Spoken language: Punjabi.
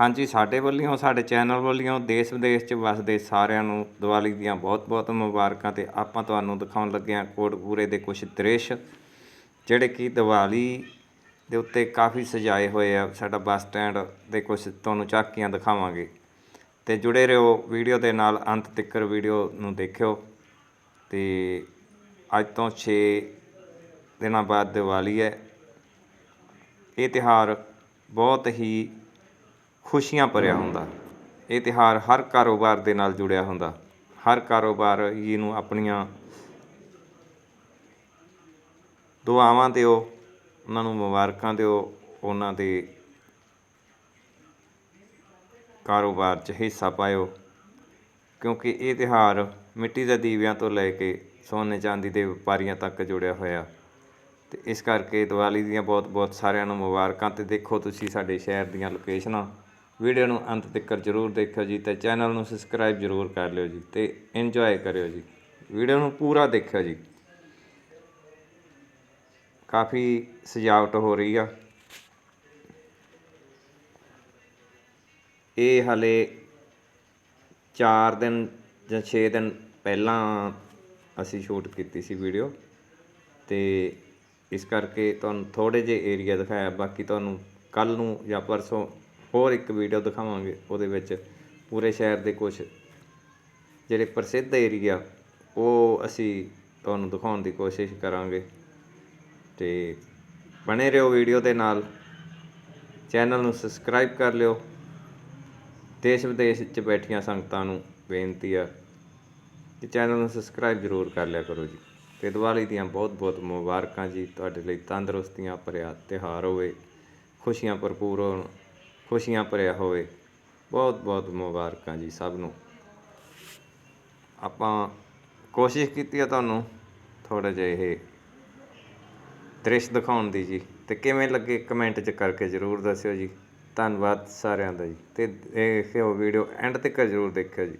ਹਾਂਜੀ, ਸਾਡੇ ਵੱਲੋਂ, ਸਾਡੇ ਚੈਨਲ ਵੱਲੋਂ, ਦੇਸ਼ ਵਿਦੇਸ਼ 'ਚ ਵਸਦੇ ਸਾਰਿਆਂ ਨੂੰ ਦੀਵਾਲੀ ਦੀਆਂ ਬਹੁਤ-ਬਹੁਤ ਮੁਬਾਰਕਾਂ ਤੇ ਆਪਾਂ ਤੁਹਾਨੂੰ ਦਿਖਾਉਣ ਲੱਗੇ ਹਾਂ ਕੋਟਪੂਰੇ ਦੇ ਕੁਝ ਦ੍ਰਿਸ਼, ਜਿਹੜੇ ਕਿ ਦੀਵਾਲੀ ਦੇ ਉੱਤੇ ਕਾਫੀ ਸਜਾਏ ਹੋਏ ਆ। ਸਾਡਾ ਬੱਸ ਸਟੈਂਡ ਦੇ ਕੁਝ ਤੁਹਾਨੂੰ ਝਾਕੀਆਂ ਦਿਖਾਵਾਂਗੇ। ਤੇ ਜੁੜੇ ਰਹੋ ਵੀਡੀਓ ਦੇ ਨਾਲ, ਅੰਤ ਤੱਕ ਵੀਡੀਓ ਨੂੰ ਦੇਖਿਓ। ਤੇ ਅੱਜ ਤੋਂ 6 ਦਿਨਾਂ ਬਾਅਦ ਦੀਵਾਲੀ ਹੈ। ਇਹ ਤਿਉਹਾਰ ਬਹੁਤ ਹੀ ਖੁਸ਼ੀਆਂ ਭਰਿਆ ਹੁੰਦਾ। ਇਹ ਤਿਉਹਾਰ ਹਰ ਕਾਰੋਬਾਰ ਦੇ ਨਾਲ ਜੁੜਿਆ ਹੁੰਦਾ। ਹਰ ਕਾਰੋਬਾਰ ਇਹਨੂੰ ਆਪਣੀਆਂ ਦੁਆਵਾਂ ਦਿਓ ਉਹਨਾਂ ਨੂੰ ਮੁਬਾਰਕਾਂ ਦਿਓ ਉਹਨਾਂ ਦੇ ਕਾਰੋਬਾਰ 'ਚ ਹਿੱਸਾ ਪਾਇਓ। ਕਿਉਂਕਿ ਇਹ ਤਿਉਹਾਰ ਮਿੱਟੀ ਦੇ ਦੀਵਿਆਂ ਤੋਂ ਲੈ ਕੇ ਸੋਨੇ ਚਾਂਦੀ ਦੇ ਵਪਾਰੀਆਂ ਤੱਕ ਜੁੜਿਆ ਹੋਇਆ। ਤੇ ਇਸ ਕਰਕੇ ਦੀਵਾਲੀ ਦੀਆਂ ਬਹੁਤ-ਬਹੁਤ ਸਾਰਿਆਂ ਨੂੰ ਮੁਬਾਰਕਾਂ ਤੇ ਦੇਖੋ ਤੁਸੀਂ ਸਾਡੇ ਸ਼ਹਿਰ ਦੀਆਂ ਲੋਕੇਸ਼ਨਾਂ। ਵੀਡੀਓ ਨੂੰ ਅੰਤ ਤੱਕ ਜਰੂਰ ਦੇਖਿਓ ਜੀ ਤੇ ਚੈਨਲ ਨੂੰ ਸਬਸਕ੍ਰਾਈਬ ਜਰੂਰ ਕਰ ਲਿਓ ਜੀ ਤੇ ਇੰਜੋਏ ਕਰਿਓ ਜੀ। ਵੀਡੀਓ ਨੂੰ ਪੂਰਾ ਦੇਖਿਓ ਜੀ। ਕਾਫੀ ਸਜਾਵਟ ਹੋ ਰਹੀ ਆ। ਇਹ ਹਲੇ 4 ਦਿਨ ਜਾਂ 6 ਦਿਨ ਪਹਿਲਾਂ ਅਸੀਂ ਸ਼ੂਟ ਕੀਤੀ ਸੀ ਵੀਡੀਓ ਤੇ ਇਸ ਕਰਕੇ ਤੁਹਾਨੂੰ ਥੋੜੇ ਜਿਹੇ ਏਰੀਆ ਦਿਖਾਇਆ, ਬਾਕੀ ਤੁਹਾਨੂੰ ਕੱਲ ਨੂੰ ਜਾਂ ਪਰਸੋਂ ਹੋਰ ਇੱਕ ਵੀਡੀਓ ਦਿਖਾਵਾਂਗੇ ਉਹਦੇ ਵਿੱਚ। ਪੂਰੇ ਸ਼ਹਿਰ ਦੇ ਕੁਝ ਜਿਹੜੇ ਪ੍ਰਸਿੱਧ ਏਰੀਆ ਉਹ ਅਸੀਂ ਤੁਹਾਨੂੰ ਦਿਖਾਉਣ ਦੀ ਕੋਸ਼ਿਸ਼ ਕਰਾਂਗੇ। ਤੇ ਬਣੇ ਰਹੋ ਵੀਡੀਓ ਦੇ ਨਾਲ। ਚੈਨਲ ਨੂੰ ਸਬਸਕ੍ਰਾਈਬ ਕਰ ਲਿਓ। ਦੇਸ਼ ਵਿਦੇਸ਼ 'ਚ ਬੈਠੀਆਂ ਸੰਗਤਾਂ ਨੂੰ ਬੇਨਤੀ ਆ ਕਿ ਚੈਨਲ ਨੂੰ ਸਬਸਕ੍ਰਾਈਬ ਜ਼ਰੂਰ ਕਰ ਲਿਆ ਕਰੋ ਜੀ। ਤੇ ਦੀਵਾਲੀ ਦੀਆਂ ਬਹੁਤ-ਬਹੁਤ ਮੁਬਾਰਕਾਂ ਜੀ। ਤੁਹਾਡੇ ਲਈ ਤੰਦਰੁਸਤੀਆਂ ਭਰਿਆ ਤਿਉਹਾਰ ਹੋਵੇ, ਖੁਸ਼ੀਆਂ ਭਰਪੂਰ ਹੋਣ। ਖੁਸ਼ੀਆਂ ਭਰਿਆ ਹੋਵੇ। ਬਹੁਤ-ਬਹੁਤ ਮੁਬਾਰਕਾਂ ਜੀ ਸਭ ਨੂੰ। ਆਪਾਂ ਕੋਸ਼ਿਸ਼ ਕੀਤੀ ਆ ਤੁਹਾਨੂੰ ਥੋੜਾ ਜਿਹਾ ਇਹ ਦ੍ਰਿਸ਼ ਦਿਖਾਉਣ ਦੀ ਜੀ। ਤੇ ਕਿਵੇਂ ਲੱਗੇ ਕਮੈਂਟ 'ਚ ਕਰਕੇ ਜ਼ਰੂਰ ਦੱਸਿਓ ਜੀ। ਧੰਨਵਾਦ ਸਾਰਿਆਂ ਦਾ ਜੀ। ਤੇ ਦੇਖਿਓ ਵੀਡੀਓ ਐਂਡ ਤੱਕ ਜ਼ਰੂਰ ਦੇਖਿਓ ਜੀ।